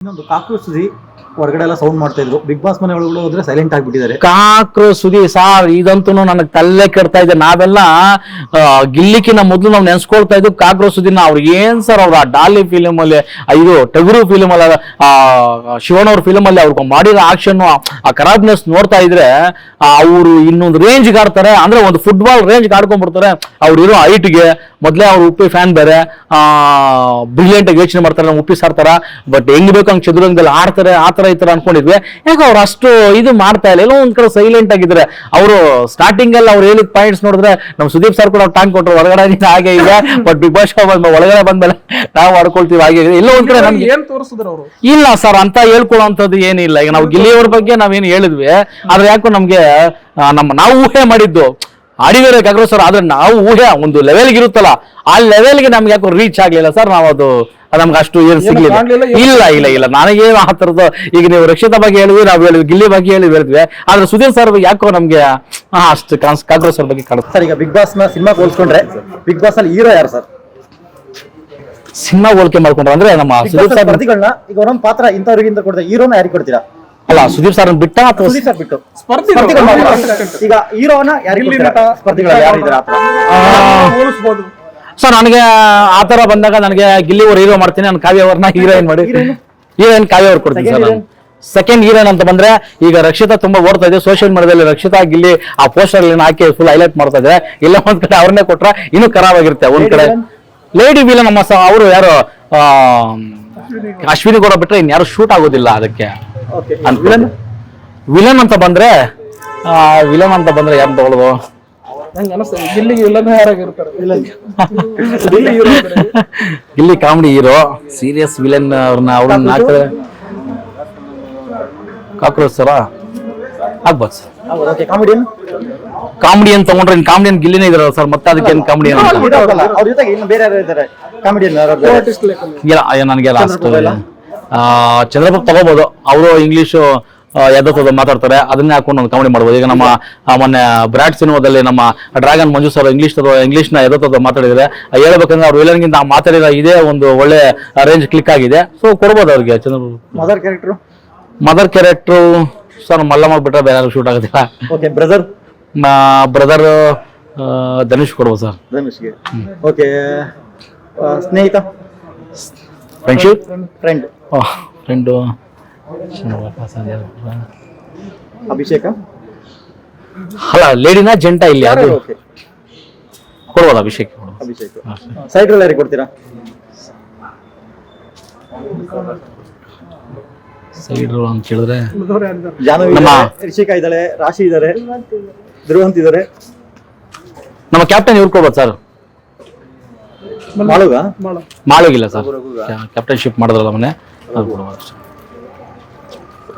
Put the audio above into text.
ಇನ್ನೊಂದು ಕಾಕ್ರೋಚ್ ಹೊರಗಡೆ ಎಲ್ಲ ಸೌಂಡ್ ಮಾಡ್ತಾ ಇದ್ರು. ಬಿಗ್ ಬಾಸ್ ಮನೆ ಒಳಗಡೆ ಹೋದ್ರೆ ಸೈಲೆಂಟ್ ಆಗ್ಬಿಟ್ಟಿದ್ದಾರೆ. ಕಾಕ್ರು ಸುದಿ ಸಾರ್ ಇದಂತೂ ನನಗೆ ತಲೆ ಕೆಡ್ತಾ ಇದೆ. ನಾವೆಲ್ಲ ಗಿಲ್ಲಿಕಿನ ಮೊದಲು ನಾವು ನೆನ್ಸ್ಕೊಳ್ತಾ ಇದ್ದು ಕಾಕ್ರು ಸುದಿನ. ಅವ್ರಿಗೆ ಏನ್ ಸರ್ ಅವ್ರ ಆ ಡಾಲಿ ಫಿಲಿಮ್ ಅಲ್ಲಿ ಇದು ಟಗರು ಫಿಲಿಮ್ ಅಲ್ಲಿ, ಆ ಶಿವಣ್ಣ ಅವ್ರ ಫಿಲಿಮ್ ಅಲ್ಲಿ ಅವ್ರಿಗೆ ಮಾಡಿರೋ ಆಕ್ಷನ್ ಆ ಕರಾಬ್ನೆಸ್ ನೋಡ್ತಾ ಇದ್ರೆ ಅವರು ಇನ್ನೊಂದು ರೇಂಜ್ ಆಡ್ತಾರೆ. ಅಂದ್ರೆ ಒಂದು ಫುಟ್ಬಾಲ್ ರೇಂಜ್ ಆಡ್ಕೊಂಡ್ಬಿಡ್ತಾರೆ. ಅವ್ರು ಇರೋ ಹೈಟ್ಗೆ ಮೊದಲೇ ಅವ್ರು ಉಪ್ಪಿ ಫ್ಯಾನ್ ಬೇರೆ ಬ್ರಿಲಿಯಂಟ್ ಆಗಿ ಯೋಚನೆ ಮಾಡ್ತಾರೆ ಉಪ್ಪಿ ಸಾರ್ತಾರ ಬಟ್ ಹೆಂಗ್ ಬೇಕು ಹಂಗ್ ಚದುರಂಗದಲ್ಲಿ ಆಡ್ತಾರೆ, ಆ ತರ ಈ ತರ ಅನ್ಕೊಂಡಿದ್ವಿ. ಯಾಕೆ ಅವ್ರು ಅಷ್ಟು ಇದು ಮಾಡ್ತಾ ಇಲ್ಲ. ಎಲ್ಲೋ ಒಂದ್ ಕಡೆ ಸೈಲೆಂಟ್ ಆಗಿದ್ರೆ ಅವರು ಸ್ಟಾರ್ಟಿಂಗ್ ಅಲ್ಲಿ ಅವ್ರು ಹೇಳಿದ ಪಾಯಿಂಟ್ಸ್ ನೋಡಿದ್ರೆ ನಮ್ಮ ಸುದೀಪ್ ಸರ್ ಕೂಡ ಟಾಂಗ್ ಕೊಟ್ಟರು ಹೊರಗಡೆ ನೀನ್ ಹಾಗೆ ಇದೆ ಬಟ್ ಬಿಗ್ ಬಾಸ್ ಶೋ ಒಳಗಡೆ ಬಂದ್ಮೇಲೆ ನಾವು ಆಡ್ಕೊಳ್ತೀವಿ ಹಾಗೆ ಎಲ್ಲೋ ಒಂದ್ ಕಡೆ ನಮ್ಗೆ ಏನ್ ತೋರಿಸಿದ್ರು ಅವರು? ಇಲ್ಲ ಸರ್ ಅಂತ ಹೇಳ್ಕೊಳ್ಳೋಂಥದ್ದು ಏನಿಲ್ಲ. ಈಗ ನಾವು ಗಿಲ್ಲಿಯವ್ರ ಬಗ್ಗೆ ನಾವೇನು ಹೇಳಿದ್ವಿ. ಆದ್ರೆ ಯಾಕೋ ನಮ್ಗೆ ನಮ್ಮ ನಾವು ಊಹೆ ಮಾಡಿದ್ದು. ಆಡಿದರೆ ಕಾಂಗ್ರೆಸ್ ಸರ್ ಆದ್ರೆ ನಾವು ಊಹೆ ಒಂದು ಲೆವೆಲ್ಗೆ ಇರುತ್ತಲ್ಲ ಆ ಲೆವೆಲ್ಗೆ ನಮ್ಗೆ ಯಾಕೋ ರೀಚ್ ಆಗ್ಲಿಲ್ಲ ಸರ್? ನಾವು ಅದು ನಮ್ಗೆ ಅಷ್ಟು ಏನು ಸಿಗ್ಲಿಲ್ಲ. ಇಲ್ಲ ಇಲ್ಲ ಇಲ್ಲ. ನನಗೆ ಆ ಥರದ್ದು ಈಗ ನೀವು ರಕ್ಷಿತ ಬಗ್ಗೆ ಹೇಳಿದ್ವಿ ನಾವು ಹೇಳಿದ್ವಿ ಗಿಲ್ಲಿ ಬಗ್ಗೆ ಹೇಳಿ ಹೇಳಿದ್ವಿ. ಆದ್ರೆ ಸುಧೀರ್ ಸರ್ ಯಾಕೋ ನಮ್ಗೆ ಹಾ ಅಷ್ಟು ಕಾಂಗ್ರೆಸ್ ಸರ್ ಬಗ್ಗೆ ಕಾಣುತ್ತೆ ಸರ್ ಈಗ ಬಿಗ್ ಬಾಸ್ನ ಸಿನಿಮಾ ಹೋಲ್ಸ್ಕೊಂಡ್ರೆ ಬಿಗ್ ಬಾಸ್ ಅಲ್ಲಿ ಹೀರೋ ಯಾರು ಸರ್? ಸಿನಿಮಾ ಹೋಲಿಕೆ ಮಾಡ್ಕೊಂಡ್ರೆ ಅಂದ್ರೆ ನಮ್ಮ ಸುಧೀರ್ ಸರ್ ಪ್ರತಿಗಳನ್ನ ಈಗ ಒಂದೊಂದು ಪಾತ್ರ ಇಂಥವ್ರಿಗಿಂತ ಕೊಡ್ತಾರೆ ಹೀರೋನ ಯಾರಿಗೆ ಕೊಡ್ತೀರಾ? ಅಲ್ಲ ಸುದೀಪ್ ಸರ್ ಬಿಟ್ಟ ಅಥವಾ ಸುದೀಪ್ ಸರ್ ಬಿಟ್ಟು. ಸ್ಪರ್ಧಿಗಳು. ಈಗ ಹೀರೋನ ಯಾರಿಗೆ ಸ್ಪರ್ಧಿಗಳು ಆ ಥರ? ಹೋಲಿಸ್ಬೋದು. ಸರ್ ನನಗೆ ಆ ತರ ಬಂದಾಗ ನನಗೆ ಗಿಲ್ಲಿ ಅವ್ರು ಹೀರೋ ಮಾಡ್ತೀನಿ ನಾನು ಕಾವ್ಯ ಅವ್ರನ್ನ ಹೀರೋಯಿನ್ ಮಾಡಿ? ಹೀರೋಯಿನ್? ಕಾವ್ಯ ಅವ್ರು ಕೊಡ್ತೀನಿ Second ಸರ್ ಸೆಕೆಂಡ್ ಹೀರೋಯಿನ್ ಅಂತ ಬಂದ್ರೆ ಈಗ ರಕ್ಷಿತಾ ತುಂಬಾ ಓಡ್ತಾ ಇದೆ ಸೋಷಿಯಲ್ ಮೀಡಿಯಾದಲ್ಲಿ ರಕ್ಷಿತಾ ಗಿಲ್ಲಿ ಆ ಪೋಸ್ಟರ್ ಹಾಕಿ ಫುಲ್ ಹೈಲೈಟ್ ಮಾಡ್ತಾ ಇದ್ದಾರೆ ಇಲ್ಲ ಒಂದ್ ಕಡೆ ಅವ್ರನ್ನೇ ಕೊಟ್ರೆ ಇನ್ನು ಖರಾಬ್ ಆಗಿರುತ್ತೆ ಒಂದ್ ಕಡೆ? ಲೇಡಿ ವಿಲನ್ ನಮ್ಮ ಸರ್ ಅವರು ಯಾರು ಅಶ್ವಿನಿ ಗೌಡ ಬಿಟ್ರೆ ಇನ್ಯಾರು ಶೂಟ್ ಆಗೋದಿಲ್ಲ ಅದಕ್ಕೆ. ವಿಲನ್ ಅಂತ ಬಂದ್ರೆ ವಿಲನ್ ಅಂತ ಬಂದ್ರೆ ಯಾರು ತಗೊಳ್ಳೋದು ನಂಗೆ ಅನಿಸ್ತದೆ ಯಾರಾಗಿರ್ತಾರೆ. ಇಲ್ಲಿ. ಕಾಮಿಡಿ ಹೀರೋ ಸೀರಿಯಸ್ ವಿಲನ್ ಅವ್ರನ್ನ ಅವ್ರನ್ನ ಹಾಕಿದ್ರೆ ಕಾಕ್ರೋಚ್? ಸರ ಆಗ್ಬೋದು sir. Comedian okay. Comedian? Comedy ಅಂತ ತಗೊಂಡ್ರೆ ಇನ್ ಕಾಮಿಡಿಯನ್ ಗಿಲ್ಲಿನೇ ಇದಾರಲ್ಲ ಸರ್ ಮತ್ತೆ ಅದಕ್ಕೆ ಏನ್ ಕಾಮಿಡಿ Hero ಅಲ್ಲ, ಅವ್ರ ಜೊತೆಗೆ ಇನ್ನು ಬೇರೆ ಯಾರು ಇದ್ದಾರೆ? ಕಾಮಿಡಿಯನ್. ಇಲ್ಲ ನನಗೆ ಲಾಸ್ಟ್ ಚಂದ್ರಪ್ರಭು ತಗೋಬಹುದು ಅವರು ಇಂಗ್ಲಿಷ್ ಎದ್ದತ್ತದ ಮಾತಾಡ್ತಾರೆ. ಅದನ್ನೇ ಹಾಕೊಂಡು ಒಂದು ಕಾಮಿಡಿ ಮಾಡ್ಬೋದು. ಈಗ ನಮ್ಮ ಮೊನ್ನೆ ಬ್ರಾಡ್ ಸಿನಿಮಾದಲ್ಲಿ ನಮ್ಮ ಡ್ರಾಗನ್ ಮಂಜು ಸರ್ ಇಂಗ್ಲಿಷ್ ಇಂಗ್ಲಿಷ್ನ ಮಾತಾಡಿದರೆ ಮಾತಾಡಿದ್ರೆ ಆ, ಹೇಳ್ಬೇಕಂದ್ರೆ ಅವ್ರು ವಿಲನ್ಗಿಂತ ಆ ಮಾತಾಡಿದ ಇದೇ ಒಂದು ಒಳ್ಳೆ ರೇಂಜ್ ಕ್ಲಿಕ್ ಆಗಿದೆ. ಸೊ ಕೊಡ್ಬೋದು ಅವ್ರಿಗೆ Chandra mother character mother character sir Mallamma ಬಿಟ್ರೆ ಬೇರೆ ಯಾರು ಶೂಟ್ ಆಗುತ್ತಿಲ್ಲ ಓಕೆ ಬ್ರದರ್ ಬ್ರದರ್ ಧನುಷ್ ಕೊಡ್ಬೋದು ಸರ್ ಧನುಷ್ಗೆ. ಓಕೆ ಸ್ನೇಹಿತ? Friendship friend friend Abhishek? ಅಲ್ಲ ಲೇಡಿನ ಜಂಟ ಇಲ್ಲಿ ಓಕೆ? ಕೊಡ್ಬೋದು ಅಭಿಷೇಕ್. ಅಭಿಷೇಕ್. ಸೈಡ್ ಯಾರಿಗೆ ಕೊಡ್ತೀರಾ? ಸೈಡ್ ರೋಲ್ ಅಂತ ಹೇಳಿದ್ರೆ? ಜಾಹ್ನವಿ ನಮ್ಮ- ಇದ್ದಾರೆ, ರಿಷಿಕಾ ಇದ್ದಾಳೆ ರಾಶಿ ಇದ್ದಾರೆ ಧ್ರುವಂತ ಇದ್ದಾರೆ. ನಮ್ಮ ಕ್ಯಾಪ್ಟನ್ ಇವ್ರು ಕೊಡ್ಬೋದು ಸರ್ ಮಾಳುಗ? ಮಾಳುಗಿಲ್ಲ ಮಾಡೋಗಿಲ್ಲ ಸರ್ ಕ್ಯಾಪ್ಟನ್ಶಿಪ್ ಮಾಡಿದ್ರಲ್ಲ ಮೊನ್ನೆ ಅದು ಕೊಡ್ಬೋದು ಅಷ್ಟೇ.